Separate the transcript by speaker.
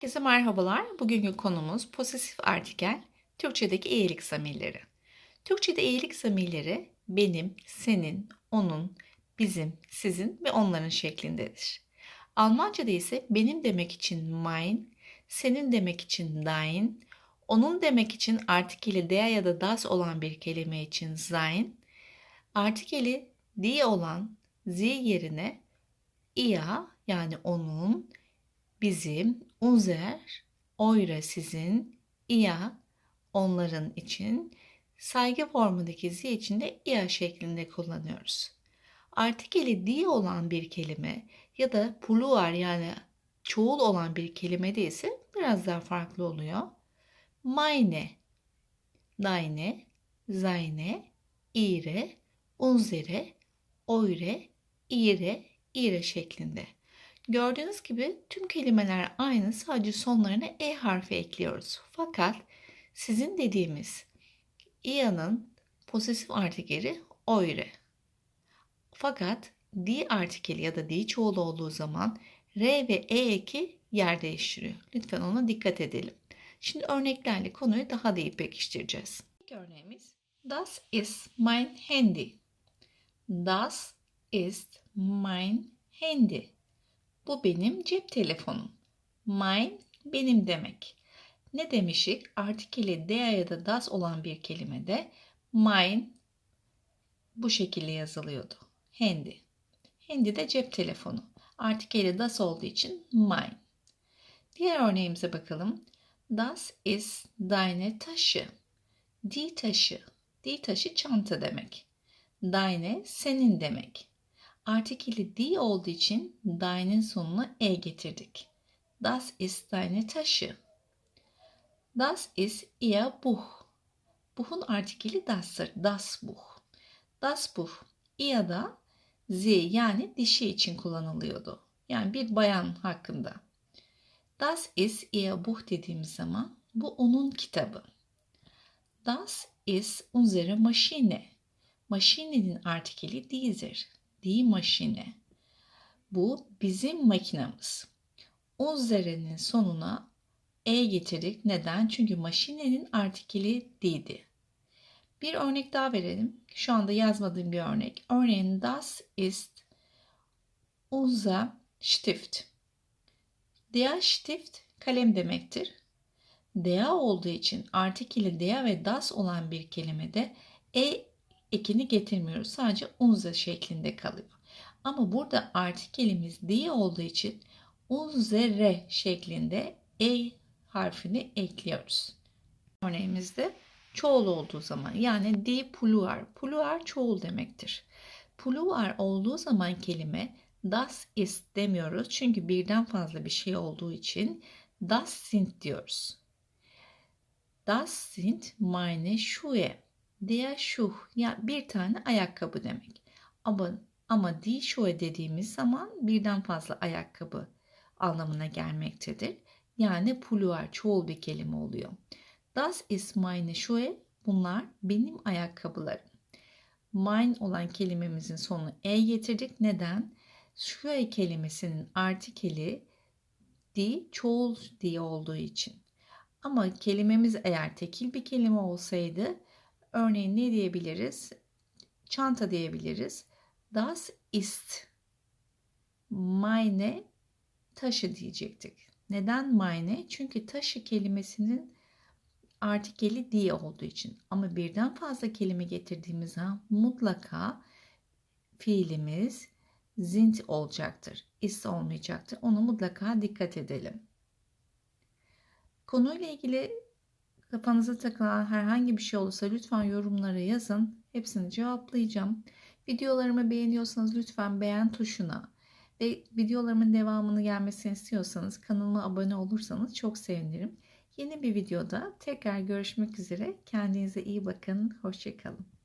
Speaker 1: Herkese merhabalar. Bugünkü konumuz posesif artikel, Türkçedeki iyilik zamirleri. Türkçede iyilik zamirleri benim, senin, onun, bizim, sizin ve onların şeklindedir. Almanca'da ise benim demek için mein, senin demek için dein, onun demek için artikeli der ya da das olan bir kelime için sein, artikeli die olan sie yerine ia yani onun, bizim, unser, eure sizin, ia onların için, saygı formundaki zi için de ia şeklinde kullanıyoruz. Artikeli die olan bir kelime ya da plural yani çoğul olan bir kelime de ise biraz daha farklı oluyor. Meine, deine, seine, ihre, unsere, eure, ihre, ihre şeklinde. Gördüğünüz gibi tüm kelimeler aynı sadece sonlarına e harfi ekliyoruz. Fakat sizin dediğimiz i'a'nın posesif artikeli eure. Fakat di artikeli ya da di çoğul olduğu zaman r ve e eki yer değiştiriyor. Lütfen ona dikkat edelim. Şimdi örneklerle konuyu daha da iyi pekiştireceğiz. İlk örneğimiz Das ist mein Handy. Das ist mein Handy. Bu benim cep telefonum. Mein benim demek. Ne demişik? Artikeli der ya da das olan bir kelimede mein bu şekilde yazılıyordu. Handy. Handy de cep telefonu. Artikeli das olduğu için mein. Diğer örneğimize bakalım. Das ist deine Tasche. Die Tasche. Die taşı çanta demek. Deine senin demek. Artikeli die olduğu için deine'in sonuna e getirdik. Das ist deine Tasche. Das ist ihr Buch. Buch'un artikeli das'tır. Das Buch. Das Buch. Ihr da sie yani dişi için kullanılıyordu. Yani bir bayan hakkında. Das ist ihr Buch dediğimiz zaman bu onun kitabı. Das ist unsere Maschine. Maşinenin artikeli die'dir. Die Maschine. Bu bizim makinamız. Unsere'nin sonuna e getirdik. Neden? Çünkü maşinenin artikeli die'di. Bir örnek daha verelim. Şu anda yazmadığım bir örnek. Örneğin das ist unser Stift. Der Stift kalem demektir. Der olduğu için artikeli der ve das olan bir kelimede e ekini getirmiyoruz. Sadece unser şeklinde kalıyor. Ama burada artikelimiz die olduğu için unsere şeklinde e harfini ekliyoruz. Örneğimizde çoğul olduğu zaman yani die plural. Plural çoğul demektir. Plural olduğu zaman kelime das ist demiyoruz. Çünkü birden fazla bir şey olduğu için das sind diyoruz. Das sind meine Schuhe. Der Schuh yani bir tane ayakkabı demek. Ama ama die Schuhe dediğimiz zaman birden fazla ayakkabı anlamına gelmektedir. Yani plural çoğul bir kelime oluyor. Das ist meine Schuhe. Bunlar benim ayakkabılarım. Mine olan kelimemizin sonuna e getirdik. Neden? Schuhe kelimesinin artikeli di çoğul diye olduğu için. Ama kelimemiz eğer tekil bir kelime olsaydı örneğin ne diyebiliriz? Çanta diyebiliriz. Das ist meine taşı diyecektik. Neden meine? Çünkü taşı kelimesinin artikeli diye olduğu için. Ama birden fazla kelime getirdiğimiz zaman mutlaka fiilimiz sind olacaktır. Ist olmayacaktır. Onu mutlaka dikkat edelim. Konuyla ilgili kafanıza takılan herhangi bir şey olursa lütfen yorumlara yazın. Hepsini cevaplayacağım. Videolarımı beğeniyorsanız lütfen beğen tuşuna ve videolarımın devamını gelmesini istiyorsanız kanalıma abone olursanız çok sevinirim. Yeni bir videoda tekrar görüşmek üzere. Kendinize iyi bakın. Hoşçakalın.